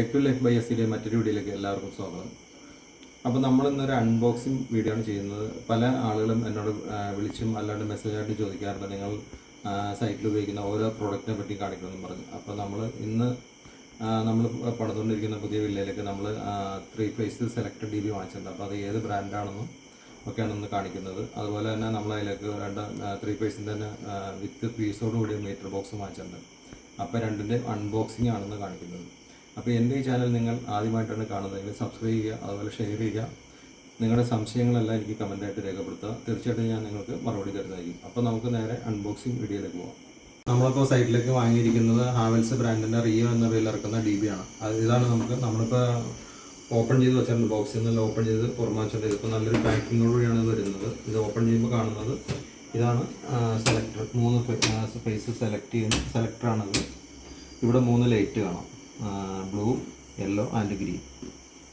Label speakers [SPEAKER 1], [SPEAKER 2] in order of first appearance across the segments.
[SPEAKER 1] Tech to life by S സിയിലെ മറ്റൊരു വീഡിയോയിലേക്ക് എല്ലാവർക്കും സ്വാഗതം. അപ്പോൾ നമ്മൾ ഇന്നൊരു അൺബോക്സിംഗ് വീഡിയോ ആണ് ചെയ്യുന്നത്. പല ആളുകളും എന്നോട് വിളിച്ചും അല്ലാണ്ട് മെസ്സേജായിട്ട് ചോദിക്കാറുണ്ട്. നിങ്ങൾ സൈറ്റിൽ ഉപയോഗിക്കുന്ന ഓരോ പ്രോഡക്റ്റിനെ പറ്റി കാണിക്കണമെന്ന് പറഞ്ഞു. അപ്പോൾ നമ്മൾ ഇന്ന് നമ്മൾ പണിതുകൊണ്ടിരിക്കുന്ന പുതിയ വില്ലയിലേക്ക് നമ്മൾ three phase select D B വാങ്ങിച്ചിട്ടുണ്ട്. അപ്പോൾ അത് ഏത് ബ്രാൻഡാണെന്നും ഒക്കെയാണ് ഇന്ന് കാണിക്കുന്നത്. അതുപോലെ തന്നെ നമ്മൾ അതിലേക്ക് രണ്ട് ത്രീ ഫേസിന്റെ തന്നെ വിത്ത് പീസോട് കൂടിയ മീറ്റർ ബോക്സ് വാങ്ങിച്ചിട്ടുണ്ട്. അപ്പോൾ രണ്ടിന്റെ അൺബോക്സിംഗ് ആണെന്ന് കാണിക്കുന്നത്. അപ്പോൾ എന്റെ ഈ ചാനൽ നിങ്ങൾ ആദ്യമായിട്ടാണ് കാണുന്നതെങ്കിൽ സബ്സ്ക്രൈബ് ചെയ്യുക അതുപോലെ ഷെയർ ചെയ്യുക. നിങ്ങളുടെ സംശയങ്ങളെല്ലാം എനിക്ക് കമന്റായിട്ട് രേഖപ്പെടുത്തുക. തീർച്ചയായിട്ടും ഞാൻ നിങ്ങൾക്ക് മറുപടി തരുന്നതായിരിക്കും. അപ്പോൾ നമുക്ക് നേരെ അൺബോക്സിംഗ് വീഡിയോയിലേക്ക് പോകാം നമ്മളിപ്പോൾ സൈറ്റിലേക്ക് വാങ്ങിയിരിക്കുന്നത് ഹാവൽസ് ബ്രാൻഡിന്റെ റിയോ എന്ന പേരിൽ ഇറക്കുന്ന ഡി ബി ആണ്. അത് ഇതാണ് നമുക്ക് നമ്മളിപ്പോൾ ഓപ്പൺ ചെയ്ത് വെച്ചിട്ടുണ്ട്. ബോക്സിൽ നിന്ന് ഓപ്പൺ ചെയ്ത് പുറമെ വെച്ചിട്ടുണ്ട്. ഇതിപ്പോൾ നല്ലൊരു പാക്കിങ്ങോടുകൂടിയാണ് ഇത് വരുന്നത്. ഇത് ഓപ്പൺ ചെയ്യുമ്പോൾ കാണുന്നത് ഇതാണ് സെലക്ടർ മൂന്ന് ഫേസ് സെലക്ട് ചെയ്യുന്ന സെലക്ടറാണത് ഇവിടെ മൂന്ന് ലൈറ്റ് കാണാം. Blue yellow and green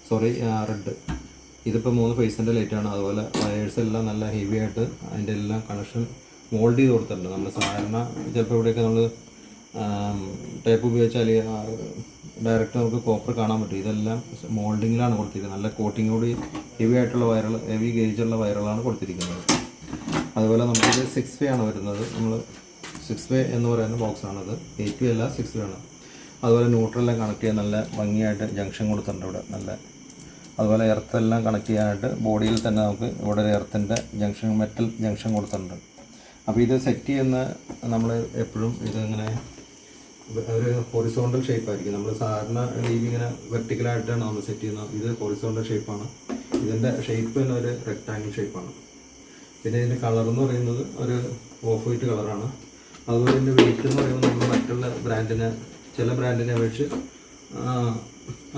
[SPEAKER 1] sorry red ഇതിപ്പോൾ മൂന്ന് ഫേസിന്റെ ലൈറ്റാണ് അതുപോലെ വയേഴ്സ് എല്ലാം നല്ല ഹെവി ആയിട്ട് അതിന്റെ എല്ലാം കണക്ഷൻ മോൾഡ് ചെയ്ത് കൊടുത്തിട്ടുണ്ട്. നമ്മൾ സാധാരണ ചിലപ്പോൾ ഇവിടെയൊക്കെ നമ്മൾ ടേപ്പ് ഉപയോഗിച്ചാൽ ഡയറക്റ്റ് നമുക്ക് കോപ്പർ കാണാൻ പറ്റും. ഇതെല്ലാം മോൾഡിങ്ങിലാണ് കൊടുത്തിരിക്കുന്നത്. നല്ല കോട്ടിങ്ങോട് ഹെവി ആയിട്ടുള്ള വയറുകൾ ഹെവി ഗേജുള്ള വയറുകളാണ് കൊടുത്തിരിക്കുന്നത്. അതുപോലെ നമുക്കിത് സിക്സ് വേ ആണ് വരുന്നത്. നമ്മൾ സിക്സ് വേ എന്ന് പറയുന്ന ബോക്സാണത് എയ്റ്റ് വേ അല്ല സിക്സ് വേ ആണ്. അതുപോലെ ന്യൂട്രലെല്ലാം കണക്ട് ചെയ്യാൻ നല്ല ഭംഗിയായിട്ട് ജംഗ്ഷൻ കൊടുത്തിട്ടുണ്ട് ഇവിടെ നല്ല. അതുപോലെ എർത്തെല്ലാം കണക്ട് ചെയ്യാനായിട്ട് ബോഡിയിൽ തന്നെ നമുക്ക് ഇവിടെ ഒരു എർത്തിന്റെ ജംഗ്ഷൻ മെറ്റൽ ജംഗ്ഷൻ കൊടുത്തിട്ടുണ്ട്. അപ്പോൾ ഇത് സെറ്റ് ചെയ്യുന്ന നമ്മൾ എപ്പോഴും ഇതിങ്ങനെ ഒരു ഹൊറിസോണ്ടൽ ഷേപ്പ് ആയിരിക്കും. നമ്മൾ സാധാരണ രീതി ഇങ്ങനെ വെർട്ടിക്കലായിട്ടാണ് നമ്മൾ സെറ്റ് ചെയ്യുന്നത്. ഇത് ഹൊറിസോണ്ടൽ ഷേപ്പാണ് ഇതിന്റെ ഷേപ്പ് തന്നെ ഒരു റെക്റ്റാങ്കിൾ ഷേപ്പാണ് പിന്നെ ഇതിന്റെ കളർ എന്ന് പറയുന്നത് ഒരു ഓഫ് വൈറ്റ് കളറാണ് അതുപോലെ ഇതിന്റെ വെയിറ്റ് എന്ന് പറയുമ്പോൾ നമ്മൾ മറ്റുള്ള ബ്രാൻഡിനെ ചില ബ്രാൻഡിനെ അപേക്ഷിച്ച്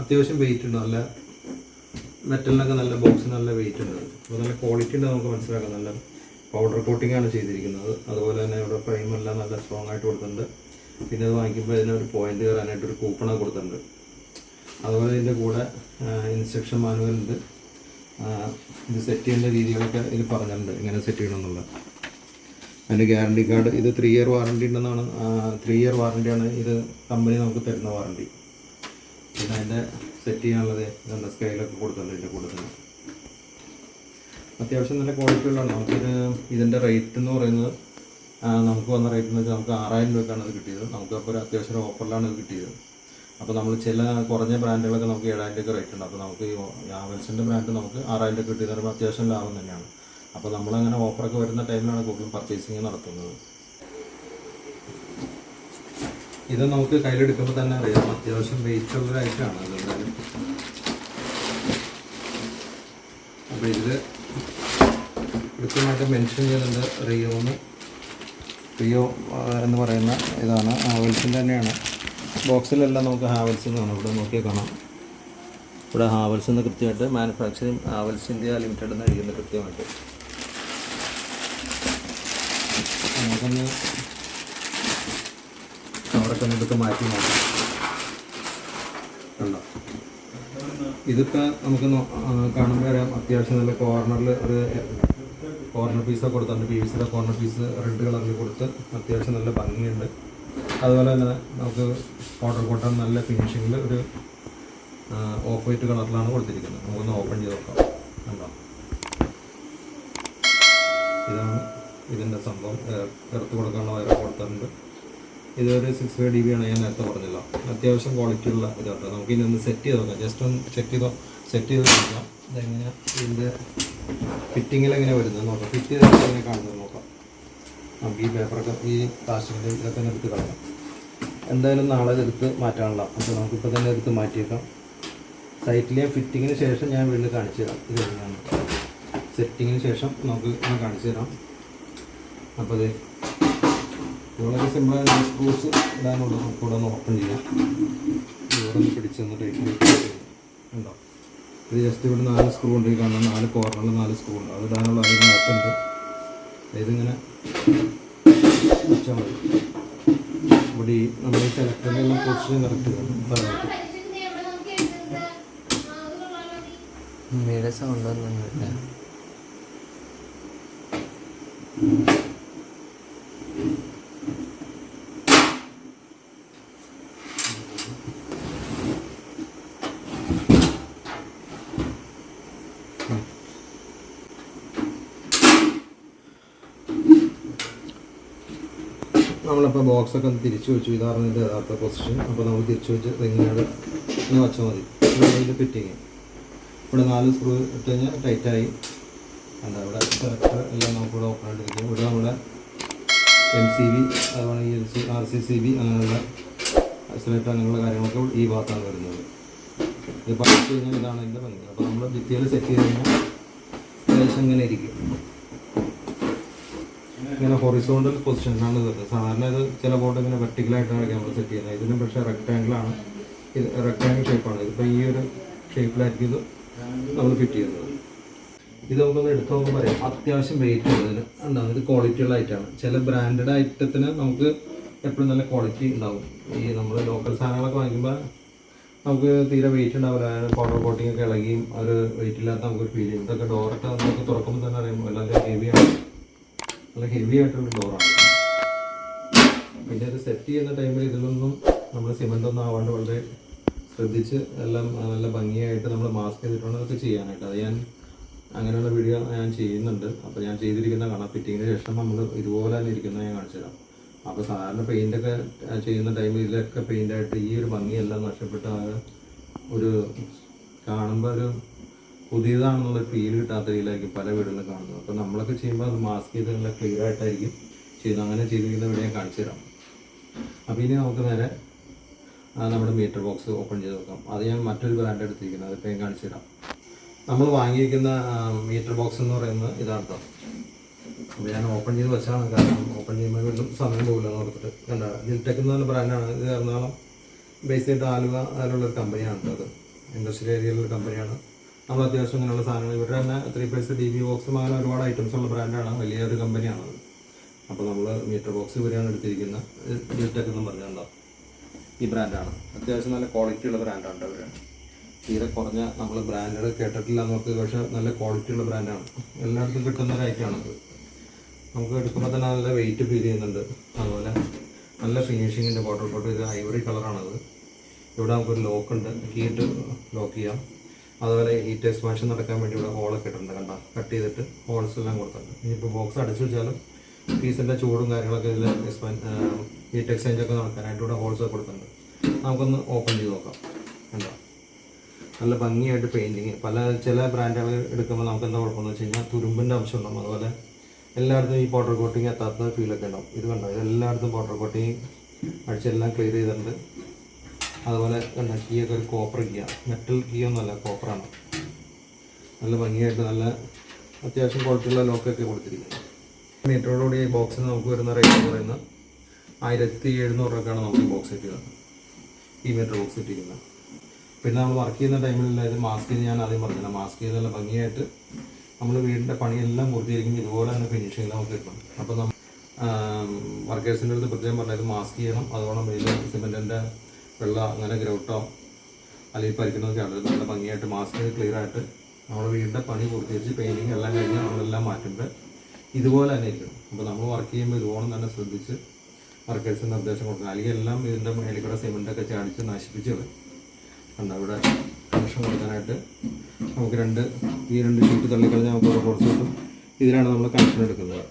[SPEAKER 1] അത്യാവശ്യം വെയിറ്റ് ഉണ്ട്. നല്ല മെറ്റലിനൊക്കെ നല്ല ബോക്സ് നല്ല വെയിറ്റ് ഉണ്ട്. അപ്പോൾ നല്ല ക്വാളിറ്റി ഉണ്ട് നമുക്ക് മനസ്സിലാക്കാം. നല്ല പൗഡർ കോട്ടിംഗ് ആണ് ചെയ്തിരിക്കുന്നത്. അതുപോലെ തന്നെ ഇവിടെ പ്രൈമെല്ലാം നല്ല സ്ട്രോങ് ആയിട്ട് കൊടുത്തിട്ടുണ്ട്. പിന്നെ അത് വാങ്ങിക്കുമ്പോൾ ഇതിനൊരു പോയിന്റ് കയറാനായിട്ട് ഒരു കൂപ്പണൊക്കെ കൊടുത്തിട്ടുണ്ട്. അതുപോലെ ഇതിന്റെ കൂടെ ഇൻസ്ട്രക്ഷൻ മാനുവൽ ഉണ്ട്. ഇത് സെറ്റ് ചെയ്യേണ്ട രീതികളൊക്കെ ഇതിൽ പറഞ്ഞിട്ടുണ്ട്. ഇങ്ങനെ സെറ്റ് ചെയ്യണം എന്നുള്ളത്. അതിന്റെ ഗ്യാരണ്ടി കാർഡ് ഇത് ത്രീ ഇയർ വാറണ്ടി ഉണ്ടെന്നാണ് ത്രീ ഇയർ വാറണ്ടിയാണ് ഇത് കമ്പനി നമുക്ക് തരുന്ന വാറണ്ടി പിന്നെ അതിന്റെ സെറ്റ് ചെയ്യാനുള്ളത് ഇതെന്താ സ്കെയിലൊക്കെ കൊടുത്തിട്ടുണ്ട് ഇതിന്റെ കൂടെ തന്നെ അത്യാവശ്യം നല്ല ക്വാളിറ്റി ഉള്ളതാണ്. നമുക്കിത് ഇതിന്റെ റേറ്റ് എന്ന് പറയുന്നത് നമുക്ക് വന്ന റേറ്റ് എന്ന് വെച്ചാൽ നമുക്ക് ആറായിരം രൂപയ്ക്കാണ് ഇത് കിട്ടിയത്. നമുക്ക് അപ്പോൾ ഒരു അത്യാവശ്യം ഒരു ഓഫറിലാണ് ഇത് കിട്ടിയത്. അപ്പോൾ നമ്മൾ ചില കുറഞ്ഞ ബ്രാൻഡുകളൊക്കെ നമുക്ക് ഏഴായിരം രൂപ റേറ്റ് ഉണ്ട്. അപ്പോൾ നമുക്ക് ഈ ആവൽസിന്റെ ബ്രാൻഡ് നമുക്ക് ആറായിരം രൂപ പറയുമ്പോൾ അത്യാവശ്യം ലാഭം തന്നെയാണ്. അപ്പോൾ നമ്മളങ്ങനെ ഓഫറൊക്കെ വരുന്ന ടൈമിലാണ് കൂടുതലും പർച്ചേസിങ് നടത്തുന്നത്. ഇത് നമുക്ക് കയ്യിലെടുക്കുമ്പോൾ തന്നെ അറിയാം അത്യാവശ്യം വെയിറ്റ് ഉള്ളതായിട്ടാണ് അതെന്തായാലും. അപ്പോൾ ഇതിൽ കൃത്യമായിട്ട് മെൻഷൻ ചെയ്യുന്നുണ്ട് റിയോന്ന്. റിയോ എന്ന് പറയുന്ന ഇതാണ് ഹാവൽസിന്റെ തന്നെയാണ്. ബോക്സിലെല്ലാം നമുക്ക് ഹാവൽസ് എന്നാണ് ഇവിടെ നോക്കിയാൽ കാണാം. ഇവിടെ ഹാവൽസ് എന്ന് കൃത്യമായിട്ട് മാനുഫാക്ചറിങ് ഹാവൽസ് ഇന്ത്യ ലിമിറ്റഡ് എന്ന് എഴുതുന്നത് കൃത്യമായിട്ട്. നമുക്കൊന്ന് കവറൊക്കെ ഒന്ന് മാറ്റി നോക്കാം. കണ്ടോ? ഇതിപ്പോൾ നമുക്ക് കാണുമ്പോൾ അറിയാം അത്യാവശ്യം നല്ല കോർണറിൽ ഒരു കോർണർ പീസൊക്കെ കൊടുത്തിട്ടുണ്ട്. പി വി സിയുടെ കോർണർ പീസ് റെഡ് കളറിൽ കൊടുത്ത് അത്യാവശ്യം നല്ല ഭംഗിയുണ്ട്. അതുപോലെ തന്നെ നമുക്ക് വാട്ടർ കോട്ടൺ നല്ല ഫിനിഷിങ്ങിൽ ഒരു ഓഫ് വൈറ്റ് കളറിലാണ് കൊടുത്തിരിക്കുന്നത്. നമുക്കൊന്ന് ഓപ്പൺ ചെയ്ത് നോക്കാം. കണ്ടോ? ഇതാണ് ഇതിന്റെ സംഭവം എടുത്തു കൊടുക്കാനുള്ള വയറ് കൊടുത്തിട്ടുണ്ട്. ഇതൊരു സിക്സ് ഫൈവ് ഡി ബി ആണ് ഞാൻ നേരത്തെ പറഞ്ഞില്ല. അത്യാവശ്യം ക്വാളിറ്റി ഉള്ള ഇതാണ് നമുക്ക് ഇനി ഒന്ന് സെറ്റ് ചെയ്ത് നോക്കാം. ജസ്റ്റ് ഒന്ന് ചെക്ക് ചെയ്തോ? സെറ്റ് ചെയ്ത് നോക്കാം. ഇതെങ്ങനെ ഇതിന്റെ ഫിറ്റിങ്ങിൽ എങ്ങനെ വരുന്നത് നോക്കാം. ഫിറ്റ് ചെയ്ത് എങ്ങനെ കാണുന്നത് നോക്കാം. നമുക്ക് ഈ പേപ്പറൊക്കെ ഈ പ്ലാസ്റ്റിക്കിന്റെ ഇതൊക്കെ എടുത്ത് കളയാം. എന്തായാലും നാളെ എടുത്ത് മാറ്റാനുള്ള അപ്പോൾ നമുക്കിപ്പോൾ തന്നെ എടുത്ത് മാറ്റിയേക്കാം. സൈറ്റിലെ ഫിറ്റിങ്ങിന് ശേഷം ഞാൻ വീണ്ടും കാണിച്ചു തരാം. ഇത് എങ്ങനെയാണ് സെറ്റിങ്ങിന് ശേഷം നമുക്ക് ഞാൻ കാണിച്ചു തരാം. അപ്പോൾ വളരെ സിമ്പിളായ സ്ക്രൂസ് ഇടാനുള്ള കൂടെ ഒന്ന് ഓപ്പൺ ചെയ്യാം. ഇവിടെ ഒന്ന് പിടിച്ചൊന്ന് ടൈറ്റ് ഉണ്ടോ ഇത് ജസ്റ്റ് ഇവിടെ നാല് സ്ക്രൂ ഉണ്ട്. കാണാൻ നാല് കോർണറിൽ നാല് സ്ക്രൂ ഉണ്ട്. അത് ഇടാനുള്ള അതിന് അകത്തുണ്ട്. ഇതിങ്ങനെ വെച്ചാൽ മതി. ഇവിടെ ഈ നമ്മൾ ഈ സെലക്ടറിന്റെ പൊസിഷൻ കറക്റ്റ്
[SPEAKER 2] ചെയ്യണം സൗണ്ട് ഒന്നുമില്ല
[SPEAKER 1] നമ്മളിപ്പോൾ ബോക്സൊക്കെ ഒന്ന് തിരിച്ചു വെച്ചു. ഇതാണ് ഇതിന്റെ യഥാർത്ഥ പൊസിഷൻ അപ്പോൾ നമ്മൾ തിരിച്ചു വെച്ച് തെങ്ങിനോട് ഇങ്ങനെ വെച്ചാൽ മതി. ഇവിടെ ഫിറ്റിങ് ഇവിടെ നാല് സ്ക്രൂ ഇട്ട് കഴിഞ്ഞാൽ ടൈറ്റായി എന്താ ഇവിടെ കറക്റ്റ് എല്ലാം നമുക്കിവിടെ ഓപ്പൺ ആയിട്ടിരിക്കും ഇവിടെ നമ്മുടെ എം സി ബി അതുപോലെ L C R C C B അങ്ങനെയുള്ള സെലക്ടർ അങ്ങനെയുള്ള കാര്യങ്ങളൊക്കെ ഈ ഭാഗത്താണ് വരുന്നത്. ഇത് പഠിച്ചു കഴിഞ്ഞാൽ ഇതാണ് ഇതിന്റെ ഭംഗി. അപ്പോൾ നമ്മൾ ഭിത്തിയിൽ സെറ്റ് ചെയ്ത് കഴിഞ്ഞാൽ ഏകദേശം ഇങ്ങനെ ഇരിക്കും. ഇങ്ങനെ ഹൊറിസോണ്ടൽ പൊസിഷനിലാണ് ഇത്. സാധാരണ ഇത് ചില ബോർഡ് ഇങ്ങനെ വെർട്ടിക്കലായിട്ടാണ് ക്യാമറ സെറ്റ് ചെയ്യുന്നത്. ഇതിന് പക്ഷേ റെക്ടാങ്കിളാണ് ഇത് റെക്റ്റാങ്കിൾ ഷേപ്പാണ് ഇതിപ്പോൾ ഈ ഒരു ഷേപ്പിലായിരിക്കും ഇത് നമ്മൾ ഫിറ്റ് ചെയ്യുന്നത്. ഇത് നമുക്കൊന്ന് എടുത്ത് നോക്കുമ്പോൾ പറയാം അത്യാവശ്യം വെയിറ്റ് ഉള്ളതിന് ഉണ്ടാവും. ഇത് ക്വാളിറ്റിയുള്ള ഐറ്റമാണ് ചില ബ്രാൻഡഡ് ഐറ്റത്തിന് നമുക്ക് എപ്പോഴും നല്ല ക്വാളിറ്റി ഉണ്ടാവും. ഈ നമ്മൾ ലോക്കൽ സാധനങ്ങളൊക്കെ വാങ്ങിക്കുമ്പോൾ നമുക്ക് തീരെ വെയിറ്റ് ഉണ്ടാവില്ല. പൗഡർ കോട്ടിങ് ഒക്കെ ഇളകിയും ഒരു വെയിറ്റ് ഇല്ലാത്ത നമുക്ക് ഫീൽ ചെയ്യും. ഇതൊക്കെ ഡോറൊക്കെ നമുക്ക് തുറക്കുമ്പോൾ തന്നെ അറിയുമ്പോൾ എല്ലാവരും ഹെവിയാണ് നല്ല ഹെവി ആയിട്ടുള്ള ഡോറാണ് പിന്നെ ഇത് സെറ്റ് ചെയ്യുന്ന ടൈമിൽ ഇതിലൊന്നും നമ്മൾ സിമെന്റ് ഒന്നും ആവാണ്ട് വളരെ ശ്രദ്ധിച്ച് എല്ലാം നല്ല ഭംഗിയായിട്ട് നമ്മൾ മാസ്ക് ചെയ്തിട്ടുണ്ട് അതൊക്കെ ചെയ്യാനായിട്ട്. അത് ഞാൻ അങ്ങനെയുള്ള വീഡിയോ ഞാൻ ചെയ്യുന്നുണ്ട്. അപ്പോൾ ഞാൻ ചെയ്തിരിക്കുന്ന കാണാം. ഫിറ്റിങ്ങിന് ശേഷം നമ്മൾ ഇതുപോലെ തന്നെ ഇരിക്കുന്നത് ഞാൻ കാണിച്ചു തരാം. അപ്പോൾ സാധാരണ പെയിന്റൊക്കെ ചെയ്യുന്ന ടൈമിൽ ഇതിലൊക്കെ പെയിന്റായിട്ട് ഈ ഒരു ഭംഗിയെല്ലാം നഷ്ടപ്പെട്ട ഒരു കാണുമ്പോൾ ഒരു പുതിയതാണെന്നുള്ള ഫീൽ കിട്ടാത്ത രീതിയിലായിരിക്കും പല വീടുകളിലും കാണുന്നത്. അപ്പോൾ നമ്മളൊക്കെ ചെയ്യുമ്പോൾ അത് മാസ്ക് ചെയ്ത് നല്ല ക്ലിയർ ആയിട്ടായിരിക്കും ചെയ്യുന്നത്. അങ്ങനെ ചെയ്തിരിക്കുന്ന വീഡിയോ ഞാൻ കാണിച്ചു തരാം. അപ്പോൾ ഇനി നമുക്ക് നേരെ നമ്മുടെ മീറ്റർ ബോക്സ് ഓപ്പൺ ചെയ്ത് നോക്കാം. അത് ഞാൻ മറ്റൊരു ബ്രാൻഡ് എടുത്തിരിക്കുന്നത്. അതിപ്പോൾ ഞാൻ കാണിച്ചു തരാം. നമ്മൾ വാങ്ങിയിരിക്കുന്ന മീറ്റർ ബോക്സ് എന്ന് പറയുന്നത് ഇതാണ് അപ്പോൾ ഞാൻ ഓപ്പൺ ചെയ്ത് വെച്ചാണ് കാരണം ഓപ്പൺ ചെയ്യുമ്പോൾ വീണ്ടും സമയം പോകില്ല എന്ന് ഓർത്തിട്ട്. കണ്ട ജിൽടെക് എന്ന് പറഞ്ഞ ബ്രാൻഡാണ് ഇത് എറണാകുളം ബേസ് ചെയ്തിട്ട് ആലുവ അതിലുള്ളൊരു കമ്പനിയാണ് അത്. ഇൻഡസ്ട്രിയൽ ഏരിയയിലുള്ള കമ്പനിയാണ് നമ്മൾ അത്യാവശ്യം ഇങ്ങനെയുള്ള സാധനങ്ങൾ ഇവരുടെ തന്നെ ത്രീ പൈസ ഡി ബി ബോക്സും അങ്ങനെ ഒരുപാട് ഐറ്റംസ് ഉള്ള ബ്രാൻഡാണ് വലിയൊരു കമ്പനിയാണ് അപ്പോൾ നമ്മൾ മീറ്റർ ബോക്സ് ഇവരെയാണ് എടുത്തിരിക്കുന്ന ജിൽടെക് എന്ന് പറഞ്ഞുണ്ടോ ഈ ബ്രാൻഡാണ് അത്യാവശ്യം നല്ല ക്വാളിറ്റി ഉള്ള ബ്രാൻഡാണ് അവർ തീരെ കുറഞ്ഞ നമ്മൾ ബ്രാൻഡഡ് കേട്ടിട്ടില്ല നമുക്ക് പക്ഷേ നല്ല ക്വാളിറ്റി ഉള്ള ബ്രാൻഡാണ് എല്ലായിടത്തും കിട്ടുന്ന ഒരു ഐറ്റമാണത് നമുക്ക് എടുക്കുമ്പോൾ തന്നെ നല്ല വെയിറ്റ് ഫീൽ ചെയ്യുന്നുണ്ട്. അതുപോലെ നല്ല ഫിനിഷിങ്ങിന്റെ വാട്ടർ ബോട്ടിൽ ഇത് ഐവറി കളറാണത് ഇവിടെ നമുക്കൊരു ലോക്ക് ഉണ്ട്. കീ ഇട്ട് ലോക്ക് ചെയ്യാം. അതുപോലെ ഹീറ്റ് എക്സ്പാൻഷൻ നടക്കാൻ വേണ്ടി ഇവിടെ ഹോളൊക്കെ ഇട്ടിട്ടുണ്ട് കണ്ട? കട്ട് ചെയ്തിട്ട് ഹോൾസ് എല്ലാം കൊടുത്തിട്ടുണ്ട്. ഇനിയിപ്പോൾ ബോക്സ് അടച്ചു വെച്ചാലും പീസിന്റെ ചൂടും കാര്യങ്ങളൊക്കെ ഇതിൽ എക്സ്പാൻ ഹീറ്റ് എക്സ്ചേഞ്ച് ഒക്കെ നടക്കാനായിട്ട് ഇവിടെ ഹോൾസ് ഒക്കെ കൊടുത്തിട്ടുണ്ട്. നമുക്കൊന്ന് ഓപ്പൺ ചെയ്ത് നോക്കാം. കണ്ടോ? നല്ല ഭംഗിയായിട്ട് പെയിന്റിങ് പല ചില ബ്രാൻഡുകൾ എടുക്കുമ്പോൾ നമുക്ക് എന്താ കുഴപ്പമെന്ന് വെച്ച് കഴിഞ്ഞാൽ തുരുമ്പിന്റെ അംശം ഉണ്ടാവും അതുപോലെ എല്ലായിടത്തും ഈ പൗഡർ കോട്ടിങ് എത്താത്ത ഫീലൊക്കെ ഉണ്ടാവും. ഇത് കണ്ടോ? ഇത് എല്ലായിടത്തും പൗഡർ കോട്ടിങ് അടിച്ചെല്ലാം ക്ലിയർ ചെയ്തിട്ടുണ്ട്. അതുപോലെ കണ്ട കീയൊക്കെ ഒരു കോപ്പർ കീ മെറ്റൽ കീ ഒന്നുമല്ല കോപ്പറാണ് നല്ല ഭംഗിയായിട്ട് നല്ല അത്യാവശ്യം ക്വാളിറ്റിയുള്ള ലോക്കൊക്കെ കൊടുത്തിരിക്കുന്നത് മീറ്ററോടുകൂടി ഈ ബോക്സിന് നമുക്ക് വരുന്ന റേറ്റ് എന്ന് പറയുന്നത് ആയിരത്തി എഴുന്നൂറ് രൂപക്കാണ് നമുക്ക് ഈ ബോക്സ് സെറ്റ് ഈ മീറ്റർ ബോക്സ് സെറ്റ് പിന്നെ നമ്മൾ വർക്ക് ചെയ്യുന്ന ടൈമിലുള്ള ഇത് മാസ്ക് ചെയ്ത് ഞാൻ ആദ്യം പറഞ്ഞില്ല മാസ്ക് ചെയ്ത് നല്ല ഭംഗിയായിട്ട് നമ്മൾ വീടിന്റെ പണിയെല്ലാം പൂർത്തീകരിക്കുമ്പോൾ ഇതുപോലെ തന്നെ ഫിനിഷിംഗ് നമുക്ക് കിട്ടും. അപ്പോൾ നമ്മൾ വർക്കേഴ്സിന്റെ അടുത്ത് പ്രത്യേകം പറഞ്ഞത് മാസ്ക് ചെയ്യണം. അതുപോലെ മെയിൻ സിമെന്റിന്റെ വെള്ളം അങ്ങനെ ഗ്രൗട്ടോ അല്ലെങ്കിൽ പരിക്കുന്നതൊക്കെ ആണ്. നല്ല ഭംഗിയായിട്ട് മാസ്ക് ക്ലിയർ ആയിട്ട് നമ്മുടെ വീടിന്റെ പണി പൂർത്തീകരിച്ച് പെയിന്റിങ് എല്ലാം കഴിഞ്ഞ് നമ്മളെല്ലാം മാറ്റുമ്പോൾ ഇതുപോലെ തന്നെ ഇരിക്കണം അപ്പോൾ നമ്മൾ വർക്ക് ചെയ്യുമ്പോൾ ഇതുപോലെ തന്നെ ശ്രദ്ധിച്ച് വർക്കേഴ്സിന് നിർദ്ദേശം കൊടുക്കണം. അല്ലെങ്കിൽ എല്ലാം ഇതിന്റെ മേളിൽ കൂടെ സിമെന്റൊക്കെ ചാടിച്ച് നശിപ്പിച്ച് കണ്ട? ഇവിടെ കണക്ഷൻ കൊടുക്കാനായിട്ട് നമുക്ക് രണ്ട് ഈ രണ്ട് ഷീറ്റ് തള്ളിക്കളഞ്ഞാൽ നമുക്ക് കുറച്ച് കിട്ടും. ഇതിലാണ് നമ്മൾ കണക്ഷൻ എടുക്കുന്നത്.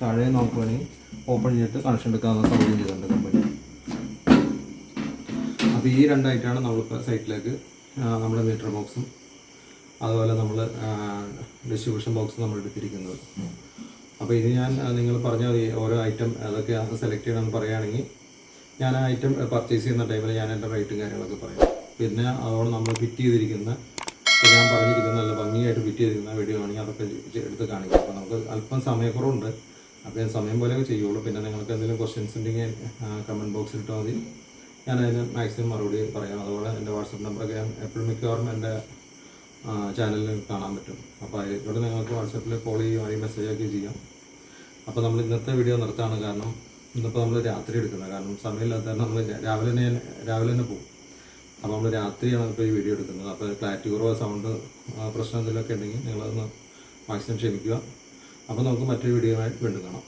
[SPEAKER 1] താഴെ നമുക്ക് വേണമെങ്കിൽ ഓപ്പൺ ചെയ്തിട്ട് കണക്ഷൻ എടുക്കാവുന്ന സൗകര്യം ചെയ്തിട്ടുണ്ട് കമ്പനി അപ്പോൾ ഈ രണ്ടായിട്ടാണ് നമ്മളിപ്പോൾ സൈറ്റിലേക്ക് നമ്മുടെ മീറ്റർ ബോക്സും അതുപോലെ നമ്മൾ ഡിസ്ട്രിബ്യൂഷൻ ബോക്സും നമ്മൾ എടുത്തിരിക്കുന്നത്. അപ്പോൾ ഇത് ഞാൻ നിങ്ങൾ പറഞ്ഞ ഓരോ ഐറ്റം അതൊക്കെ സെലക്ട് ചെയ്യണമെന്ന് പറയുകയാണെങ്കിൽ ഞാൻ ആ ഐറ്റം പർച്ചേസ് ചെയ്യുന്ന ടൈമിൽ ഞാൻ എന്റെ റേറ്റും കാര്യങ്ങളൊക്കെ പറയും. പിന്നെ അതോടെ നമ്മൾ ഫിറ്റ് ചെയ്തിരിക്കുന്ന ഞാൻ പറഞ്ഞിരിക്കുന്ന നല്ല ഭംഗിയായിട്ട് ഫിറ്റ് ചെയ്തിരിക്കുന്ന വീഡിയോ ആണെങ്കിൽ അതൊക്കെ എടുത്ത് കാണിക്കാം. അപ്പോൾ നമുക്ക് അല്പം സമയക്കുറവുണ്ട്. അപ്പോൾ ഞാൻ സമയം പോലെയൊക്കെ ചെയ്യുള്ളൂ. പിന്നെ നിങ്ങൾക്ക് എന്തെങ്കിലും ക്വസ്റ്റ്യൻസ് ഉണ്ടെങ്കിൽ കമന്റ് ബോക്സിൽ ഇട്ടാൽ മതി. ഞാൻ അതിന് മാക്സിമം മറുപടി പറയാം. അതുപോലെ എന്റെ വാട്സപ്പ് നമ്പറൊക്കെ ഞാൻ എപ്പോഴും മിക്കവാറും എന്റെ ചാനലിൽ കാണാൻ പറ്റും. അപ്പോൾ അതിലൂടെ നിങ്ങൾക്ക് വാട്സപ്പിൽ കോൾ ചെയ്യുകയോ അല്ലെങ്കിൽ മെസ്സേജ് ആക്കുകയോ ചെയ്യാം. അപ്പോൾ നമ്മൾ ഇന്നത്തെ വീഡിയോ നിർത്താണ്. കാരണം ഇന്നിപ്പോൾ നമ്മൾ രാത്രി എടുക്കുന്നത്. കാരണം സമയമില്ലാത്ത നമ്മൾ രാവിലെ തന്നെ രാവിലെ തന്നെ പോകും. അപ്പോൾ നമ്മൾ രാത്രിയാണ് ഇപ്പോൾ ഈ വീഡിയോ എടുക്കുന്നത്. അപ്പോൾ ക്ലാരിറ്റി കുറവ് സൗണ്ട് പ്രശ്നം എന്തെങ്കിലുമൊക്കെ ഉണ്ടെങ്കിൽ നിങ്ങളതൊന്ന് മാക്സിമം ക്ഷമിക്കുക. അപ്പോൾ നമുക്ക് മറ്റൊരു വീഡിയോ ആയിട്ട് വീണ്ടും കാണാം.